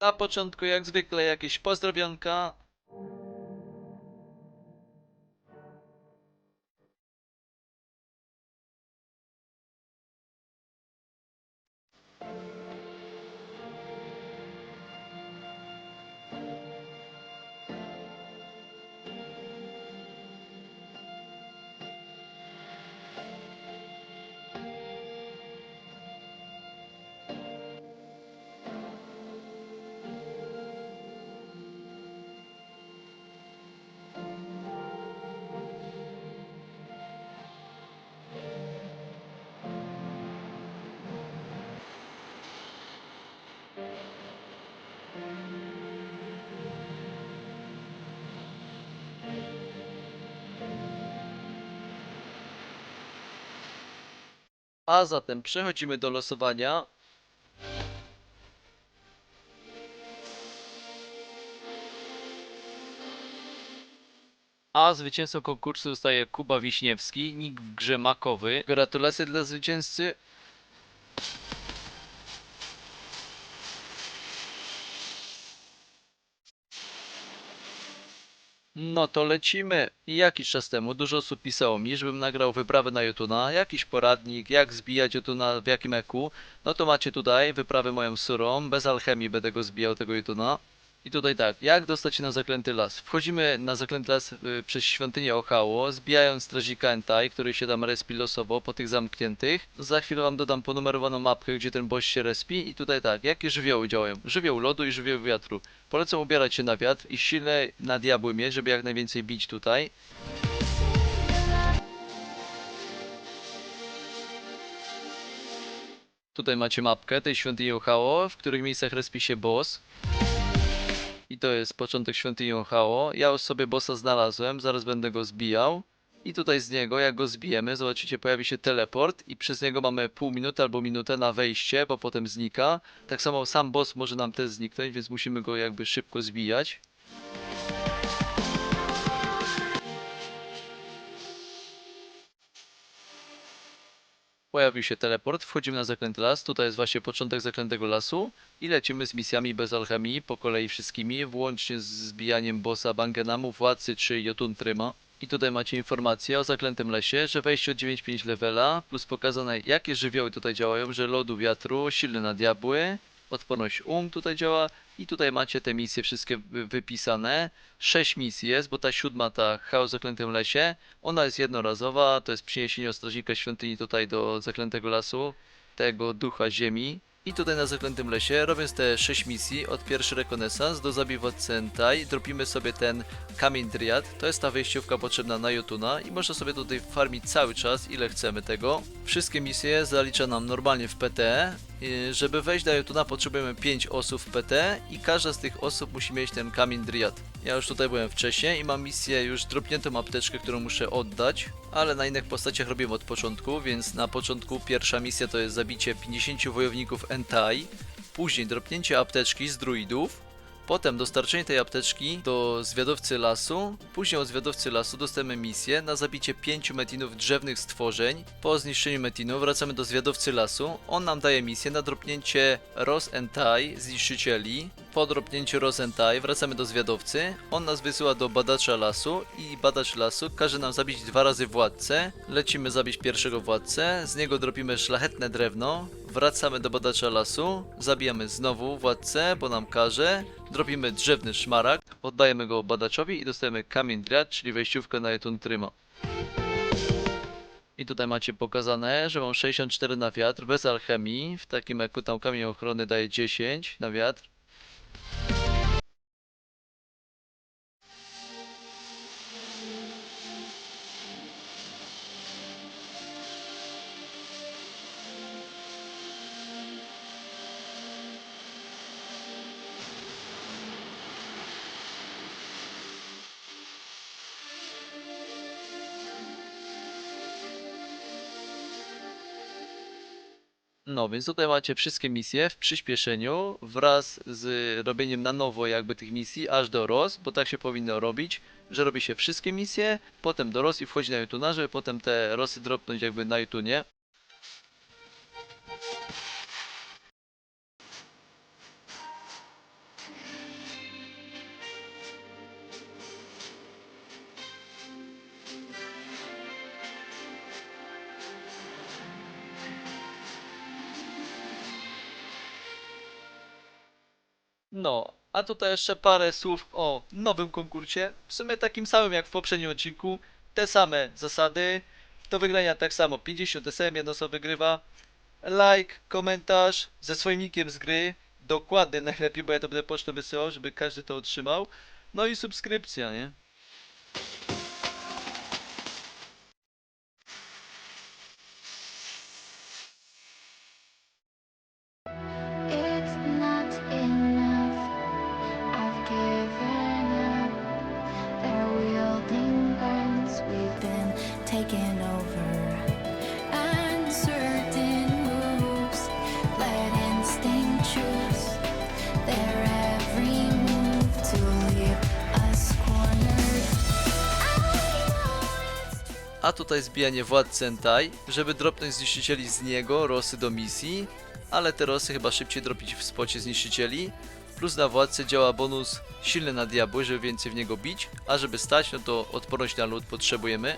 Na początku jak zwykle jakieś pozdrowionka. A zatem przechodzimy do losowania. A zwycięzcą konkursu zostaje Kuba Wiśniewski, nick w grze makowy. Gratulacje dla zwycięzcy. No to lecimy. Jakiś czas temu dużo osób pisało mi, żebym nagrał wyprawę na Jotuna, jakiś poradnik, jak zbijać Jotuna w jakim eku. No to macie tutaj wyprawę moją surą, bez alchemii będę go zbijał tego Jotuna. I tutaj tak, jak dostać się na zaklęty las? Wchodzimy na zaklęty las y, przez świątynię Ochało, zbijając strażnika Entai, który się tam respi losowo po tych zamkniętych. Za chwilę wam dodam ponumerowaną mapkę, gdzie ten boss się respi. I tutaj tak, jakie żywioły działają? Żywioł lodu i żywioł wiatru. Polecam ubierać się na wiatr i silne na diabły mieć, żeby jak najwięcej bić tutaj. Tutaj macie mapkę tej świątyni Ochało, w których miejscach respi się boss. To jest początek świątyni Ochało. Ja już sobie bossa znalazłem, zaraz będę go zbijał. I tutaj z niego, jak go zbijemy, zobaczycie, pojawi się teleport i przez niego mamy pół minuty albo minutę na wejście, bo potem znika. Tak samo sam boss może nam też zniknąć, więc musimy go jakby szybko zbijać. Pojawił się teleport, wchodzimy na zaklęty las, tutaj jest właśnie początek zaklętego lasu i lecimy z misjami bez alchemii, po kolei wszystkimi, włącznie z zbijaniem bossa Bangenamu, Władcy czy Jotun Tryma. I tutaj macie informację o zaklętym lesie, że wejście od 9.5 levela, plus pokazane jakie żywioły tutaj działają, że lodu, wiatru, silny na diabły, odporność um tutaj działa i tutaj macie te misje wszystkie wy- wypisane. 6 misji jest, bo ta siódma, ta chaos w zaklętym lesie, ona jest jednorazowa, to jest przyniesienie strażnika świątyni tutaj do zaklętego lasu, tego ducha ziemi. I tutaj na zaklętym lesie, robiąc te 6 misji, od pierwszy rekonesans do zabij władcy Entai, dropimy sobie ten kamień Dryad. To jest ta wejściówka potrzebna na Jotuna i można sobie tutaj farmić cały czas, ile chcemy tego. Wszystkie misje zalicza nam normalnie w PT. Yy, Żeby wejść do Jotuna potrzebujemy 5 osób w PT i każda z tych osób musi mieć ten kamień Dryad. Ja już tutaj byłem wcześniej i mam misję już dropniętą apteczkę, którą muszę oddać, ale na innych postaciach robiłem od początku, więc na początku pierwsza misja to jest zabicie 50 wojowników Entai, później dropnięcie apteczki z druidów, Potem dostarczenie tej apteczki do zwiadowcy lasu. Później od zwiadowcy lasu dostajemy misję na zabicie pięciu metinów drzewnych stworzeń. Po zniszczeniu metinu wracamy do zwiadowcy lasu. On nam daje misję na dropnięcie Ros Entai, zniszczycieli. Po dropnięciu Ros Entai wracamy do zwiadowcy. On nas wysyła do badacza lasu i badacz lasu każe nam zabić dwa razy władcę. Lecimy zabić pierwszego władcę, z niego dropimy szlachetne drewno. Wracamy do badacza lasu, zabijamy znowu władcę, bo nam każe. Dropimy drzewny szmaragd, oddajemy go badaczowi i dostajemy kamień driad, czyli wejściówkę na Jetun Tryma. I tutaj macie pokazane, że mam 64 na wiatr, bez alchemii. W takim eku tam kamień ochrony daje 10 na wiatr. No, więc tutaj macie wszystkie misje w przyspieszeniu wraz z robieniem na nowo jakby tych misji aż do ROS, bo tak się powinno robić, że robi się wszystkie misje, potem do ROS i wchodzi na YouTuna, żeby potem te ROSy dropnąć jakby na YouTunie. No, a tutaj jeszcze parę słów o nowym konkursie. W sumie takim samym jak w poprzednim odcinku. Te same zasady. Do wygrania tak samo 50 SM, jedno co wygrywa. Like, komentarz ze swoim nickiem z gry. Dokładny najlepiej, bo ja to będę pocztą wysyłał, żeby każdy to otrzymał. No i subskrypcja, nie? A tutaj zbijanie władcy Entai, żeby dropnąć zniszczycieli z niego, rosy do misji, ale te rosy chyba szybciej dropić w spocie zniszczycieli. Plus na władcy działa bonus silny na diabły, żeby więcej w niego bić, a żeby stać, no to odporność na lód potrzebujemy.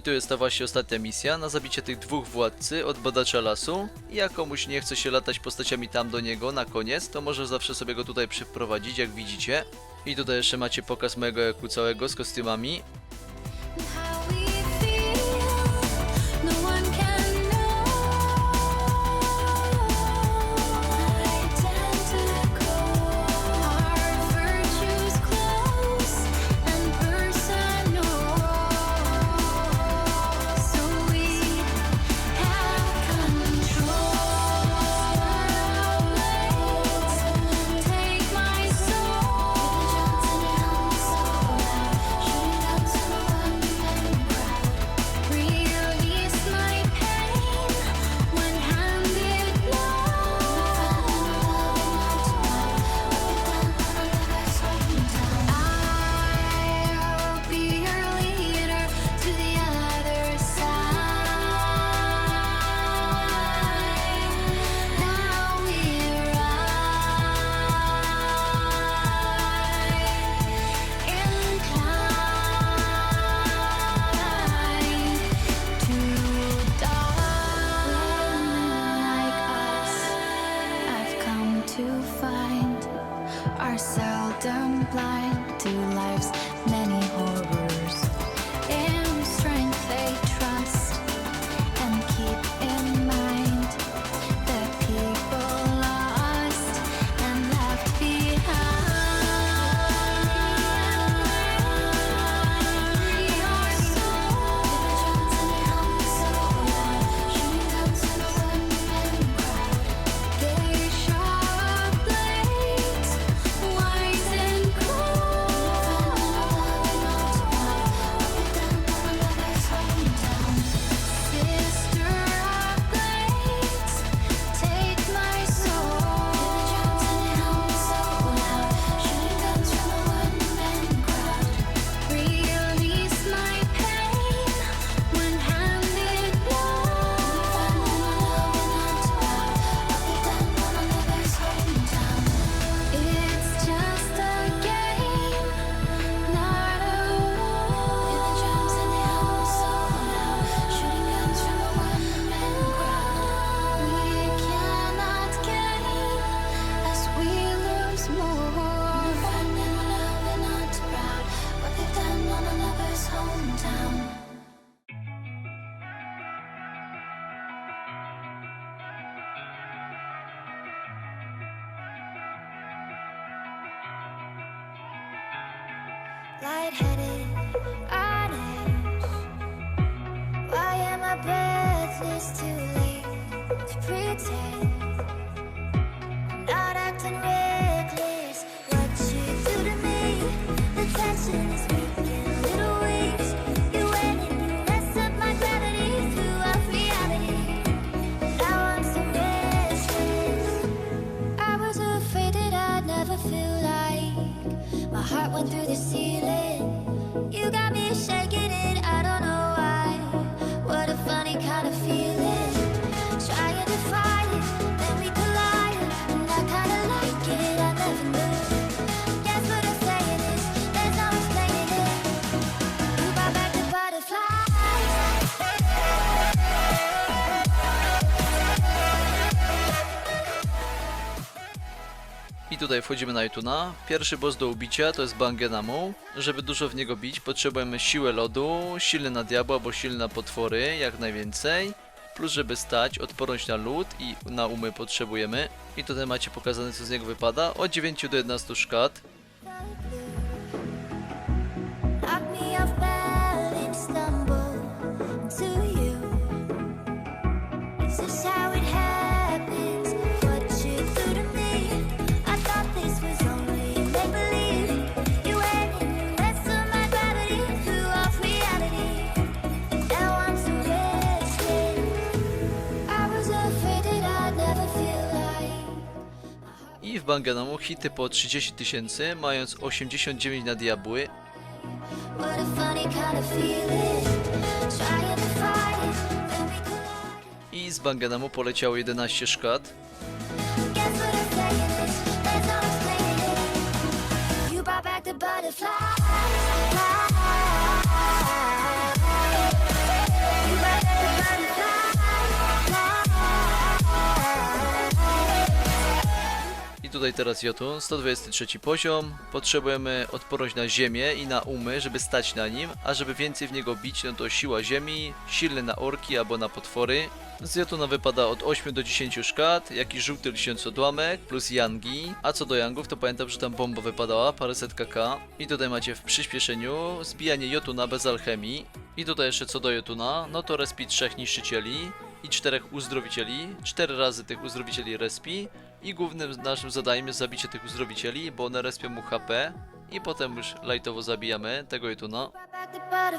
I tu jest ta właśnie ostatnia misja, na zabicie tych dwóch władcy od badacza lasu. I jak komuś nie chce się latać postaciami tam do niego na koniec, to może zawsze sobie go tutaj przyprowadzić, jak widzicie. I tutaj jeszcze macie pokaz mojego eku całego z kostiumami. Tutaj wchodzimy na Jutuna. Pierwszy boss do ubicia to jest Bangenamu. Żeby dużo w niego bić, potrzebujemy siłę lodu, silny na diabła albo silny na potwory, jak najwięcej. Plus, żeby stać, odporność na lód i na umy potrzebujemy. I tutaj macie pokazane, co z niego wypada. Od 9 do 11 szkat. Bangenamu hity po 30 tysięcy, mając 89 na diabły. I z Bangenamu poleciało 11 szkat. Tutaj teraz Jotun, 123 poziom. Potrzebujemy odporność na ziemię i na umy, żeby stać na nim, a żeby więcej w niego bić, no to siła ziemi, silny na orki albo na potwory. Z Jotuna wypada od 8 do 10 szkat, jakiś żółty lśniący odłamek, plus Yangi. A co do Yangów, to pamiętam, że tam bomba wypadała, paręset kk. I tutaj macie w przyspieszeniu zbijanie Jotuna bez alchemii. I tutaj jeszcze co do Jotuna, no to respi trzech niszczycieli i czterech uzdrowicieli. Cztery razy tych uzdrowicieli respi. I głównym naszym zadaniem jest zabicie tych uzdrowicieli, bo one respią mu HP. I potem już lightowo zabijamy tego Jotuna. Brought back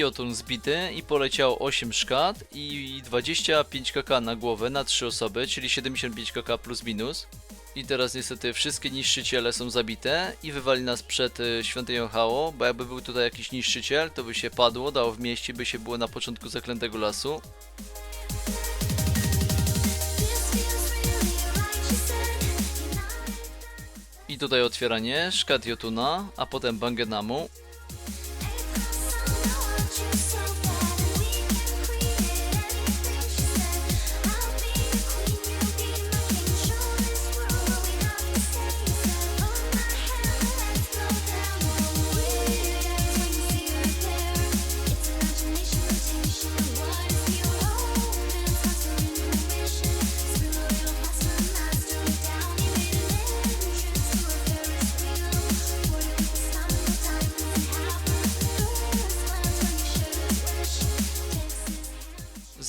I Jotun zbity i poleciał 8 szkat i 25 kk na głowę na 3 osoby, czyli 75 kk plus minus. I teraz niestety wszystkie niszczyciele są zabite i wywali nas przed y, świątynią Hao, bo jakby był tutaj jakiś niszczyciel, to by się padło, dało w mieście, by się było na początku zaklętego lasu. I tutaj otwieranie, szkat Jotuna, a potem Bangenamu.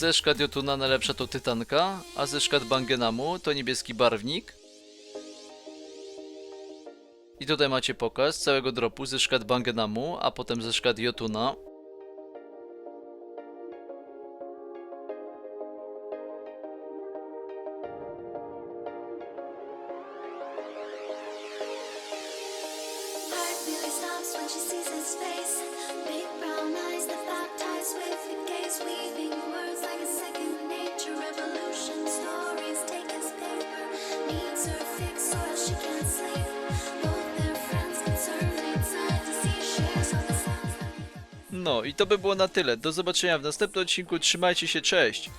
Ze szkat Jotuna najlepsza to Tytanka, a ze szkat Bangenamu to niebieski barwnik. I tutaj macie pokaz całego dropu ze szkat Bangenamu, a potem ze szkat Jotuna. With the gaze, weaving words No i to by było na tyle. Do zobaczenia w następnym odcinku. Trzymajcie się, cześć!